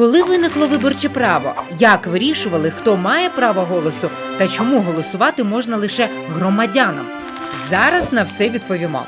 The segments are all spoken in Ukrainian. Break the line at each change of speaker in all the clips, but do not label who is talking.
Коли виникло виборче право, як вирішували, хто має право голосу та чому голосувати можна лише громадянам? Зараз на все відповімо.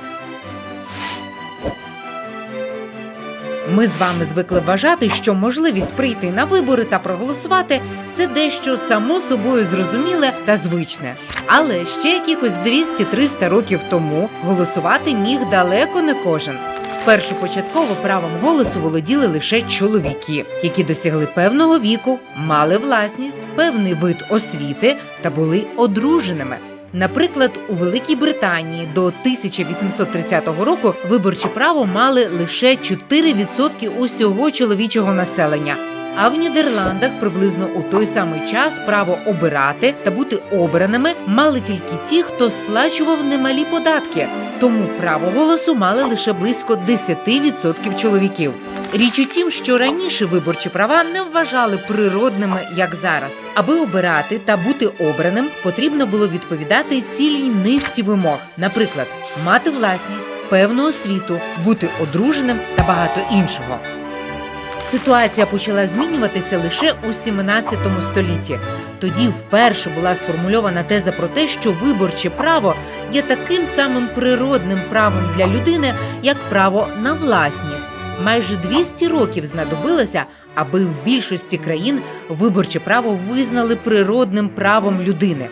Ми з вами звикли вважати, що можливість прийти на вибори та проголосувати це дещо само собою зрозуміле та звичне. Але ще якихось 200-300 років тому голосувати міг далеко не кожен. Першопочатково правом голосу володіли лише чоловіки, які досягли певного віку, мали власність, певний вид освіти та були одруженими. Наприклад, у Великій Британії до 1830 року виборче право мали лише 4% усього чоловічого населення. А в Нідерландах приблизно у той самий час право обирати та бути обраними мали тільки ті, хто сплачував немалі податки. Тому право голосу мали лише близько 10% чоловіків. Річ у тім, що раніше виборчі права не вважали природними, як зараз. Аби обирати та бути обраним, потрібно було відповідати цілій низці вимог, наприклад, мати власність, певну освіту, бути одруженим та багато іншого. Ситуація почала змінюватися лише у 17 столітті. Тоді вперше була сформульована теза про те, що виборче право є таким самим природним правом для людини, як право на власність. Майже 200 років знадобилося, аби в більшості країн виборче право визнали природним правом людини.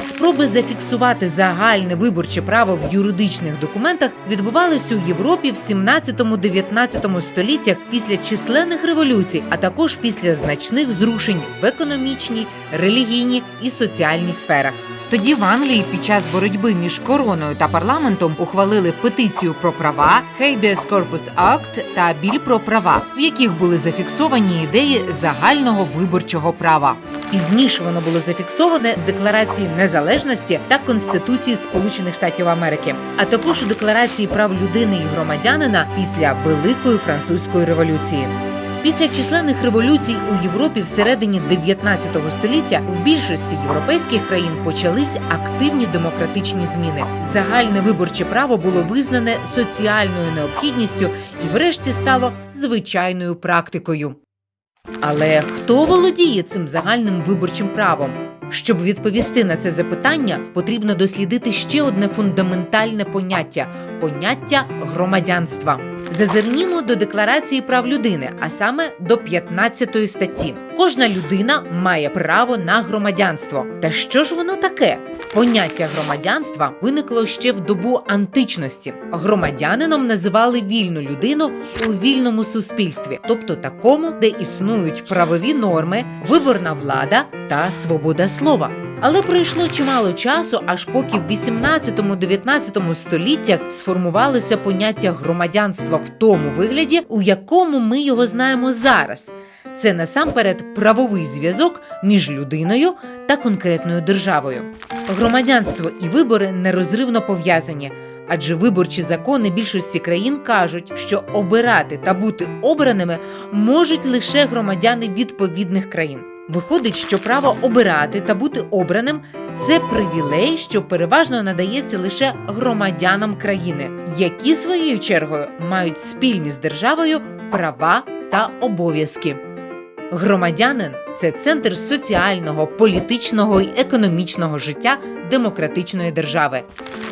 Спроби зафіксувати загальне виборче право в юридичних документах відбувалися у Європі в 17-19 століттях після численних революцій, а також після значних зрушень в економічній, релігійній і соціальній сферах. Тоді в Англії під час боротьби між короною та парламентом ухвалили петицію про права Habeas Corpus Act та біль про права, в яких були зафіксовані ідеї загального виборчого права. Пізніше воно було зафіксоване в Декларації незалежності та Конституції Сполучених Штатів Америки, а також у Декларації прав людини і громадянина після Великої французької революції. Після численних революцій у Європі всередині 19 століття в більшості європейських країн почались активні демократичні зміни. Загальне виборче право було визнане соціальною необхідністю і, врешті, стало звичайною практикою. Але хто володіє цим загальним виборчим правом? Щоб відповісти на це запитання, потрібно дослідити ще одне фундаментальне поняття поняття громадянства. Зазирнімо до декларації прав людини, а саме до 15 статті. Кожна людина має право на громадянство. Та що ж воно таке? Поняття громадянства виникло ще в добу античності. Громадянином називали вільну людину у вільному суспільстві, тобто такому, де існують правові норми, виборна влада та свобода слова. Але пройшло чимало часу, аж поки в 18-19 століттях сформувалося поняття громадянства в тому вигляді, у якому ми його знаємо зараз. Це насамперед правовий зв'язок між людиною та конкретною державою. Громадянство і вибори нерозривно пов'язані, адже виборчі закони більшості країн кажуть, що обирати та бути обраними можуть лише громадяни відповідних країн. Виходить, що право обирати та бути обраним це привілей, що переважно надається лише громадянам країни, які своєю чергою мають спільні з державою права та обов'язки. Громадянин це центр соціального, політичного і економічного життя демократичної держави.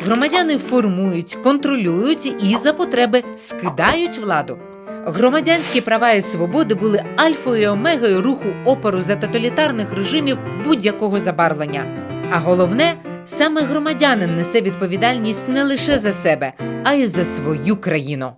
Громадяни формують, контролюють і за потреби скидають владу. Громадянські права і свободи були альфою і омегою руху опору за тоталітарних режимів будь-якого забарвлення. А головне, саме громадянин несе відповідальність не лише за себе, а й за свою країну.